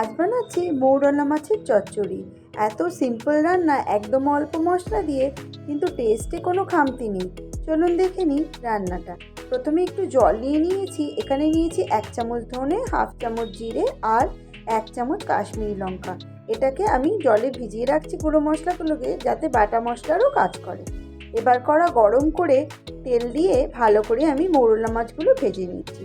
আজ বানাচ্ছি মৌরলা মাছের চচ্চড়ি। এত সিম্পল রান্না, একদম অল্প মশলা দিয়ে, কিন্তু টেস্টে কোনো খামতি নেই। চলুন দেখে নিই রান্নাটা। প্রথমে একটু জল নিয়ে নিয়েছি। এখানে নিয়েছি এক চামচ ধনে, হাফ চামচ জিরে আর এক চামচ কাশ্মীরি লঙ্কা। এটাকে আমি জলে ভিজিয়ে রাখছি গুঁড়ো মশলাগুলোকে যাতে বাটা মশলারও কাজ করে। এবার কড়া গরম করে তেল দিয়ে ভালো করে আমি মৌরলা মাছগুলো ভেজে নিচ্ছি।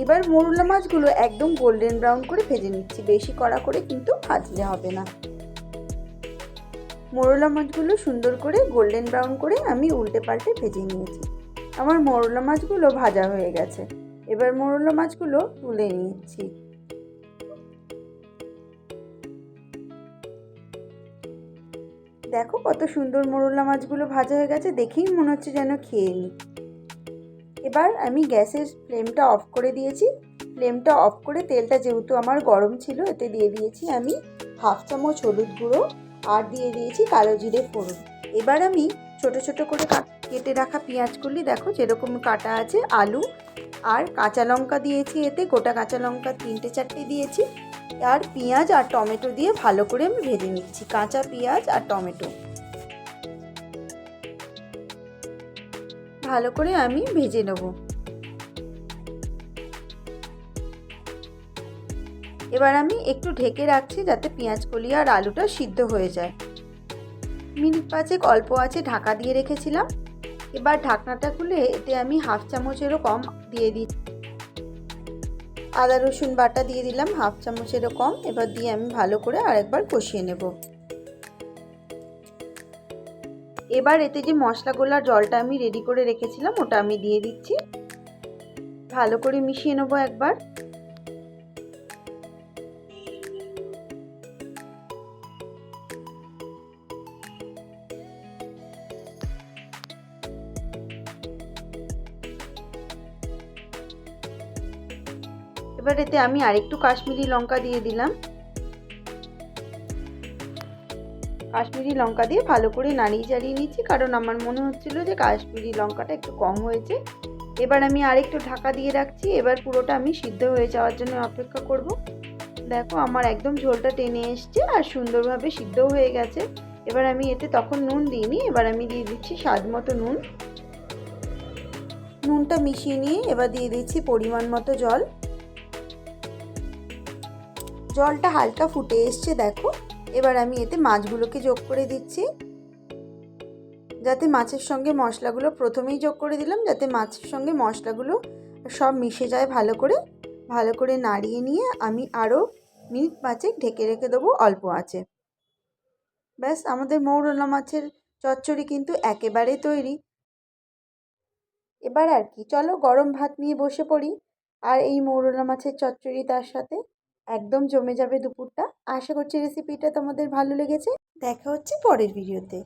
এবার মোরলা মাছগুলো একদম গোল্ডেন ব্রাউন করে ভেজে নিচ্ছি। বেশি কড়া করে কিন্তু ভাজলে হবে না। মোরলা মাছগুলো সুন্দর করে গোল্ডেন ব্রাউন করে আমি উল্টে পাল্টে ভেজে নিয়েছি। আমার মোরলা মাছগুলো ভাজা হয়ে গেছে। এবার মোরলা মাছগুলো তুলে নিচ্ছি। দেখো কত সুন্দর মোরলা মাছগুলো ভাজা হয়ে গেছে, দেখেই মনে হচ্ছে যেন খেয়ে নিই এবার আমি গ্যাসের ফ্লেমটা অফ করে দিয়েছি। ফ্লেমটা অফ করে তেলটা যেহেতু আমার গরম ছিল, এতে দিয়ে দিয়েছি আমি হাফ চামচ হলুদ গুঁড়ো আর দিয়ে দিয়েছি কালো জিরে ফোড়ন। এবার আমি ছোট ছোট করে কেটে রাখা পেঁয়াজগুলি, দেখো যেরকম কাটা আছে, আলু আর কাঁচা লঙ্কা দিয়েছি এতে, গোটা কাঁচা লঙ্কা তিনটে চারটে দিয়েছি। আর পেঁয়াজ আর টমেটো দিয়ে ভালো করে আমি ভেজে নিচ্ছি, কাঁচা পেঁয়াজ আর টমেটো। ভালো করে আমি ভেজে নেব। এবার আমি একটু ঢেকে রাখছি যাতে পেঁয়াজ কলি আর আলুটা সিদ্ধ হয়ে যায়। মিনিট পাঁচেক অল্প আছে ঢাকা দিয়ে রেখেছিলাম। এবার ঢাকনাটা খুলে এতে আমি হাফ চামচেরও কম দিয়ে দিই আদা রসুন বাটা দিয়ে দিলাম হাফ চামচেরও কম। এবার দিয়ে আমি ভালো করে আরেকবার কষিয়ে নেব। এবার এতে যে মশলাগুলোর জলটা আমি রেডি করে রেখেছিলাম, ওটা আমি দিয়ে দিচ্ছি। ভালো করে মিশিয়ে নেব একবার। এবার এতে আমি আরেকটু কাশ্মীরি লঙ্কা দিয়ে দিলাম। কাশ্মীরি লঙ্কা দিয়ে ভালো করে নাড়িয়ে চাড়িয়ে নিচ্ছি, কারণ আমার মনে হচ্ছিল যে কাশ্মীরি লঙ্কাটা একটু কম হয়েছে। এবার আমি আরেকটু ঢাকা দিয়ে রাখছি, এবার পুরোটা আমি সিদ্ধ হয়ে যাওয়ার জন্য অপেক্ষা করব। দেখো আমার একদম ঝোলটা টেনে এসছে আর সুন্দরভাবে সিদ্ধও হয়ে গেছে। এবার আমি এতে তখন নুন দিইনি, এবার আমি দিয়ে দিচ্ছি স্বাদ মতো নুন। নুনটা মিশিয়ে নিয়ে এবার দিয়ে দিচ্ছি পরিমাণ মতো জল। জলটা হালকা ফুটে এসছে, দেখো। এবার আমি এতে মাছগুলোকে যোগ করে দিচ্ছি। যাতে মাছের সঙ্গে মশলাগুলো প্রথমেই যোগ করে দিলাম, যাতে মাছের সঙ্গে মশলাগুলো সব মিশে যায় ভালো করে। ভালো করে নাড়িয়ে নিয়ে আমি আরও মিনিট পাঁচেক ঢেকে রেখে দেবো অল্প আছে ব্যাস, আমাদের মৌরলা মাছের চচ্চড়ি কিন্তু একেবারে তৈরি। এবার আর কি, চলো গরম ভাত নিয়ে বসে পড়ি। আর এই মৌরলা মাছের চচ্চড়ি তার সাথে একদম জমে যাবে দুপুরটা। আশা করছি রেসিপিটা তোমাদের ভালো লেগেছে। দেখা হচ্ছে পরের ভিডিওতে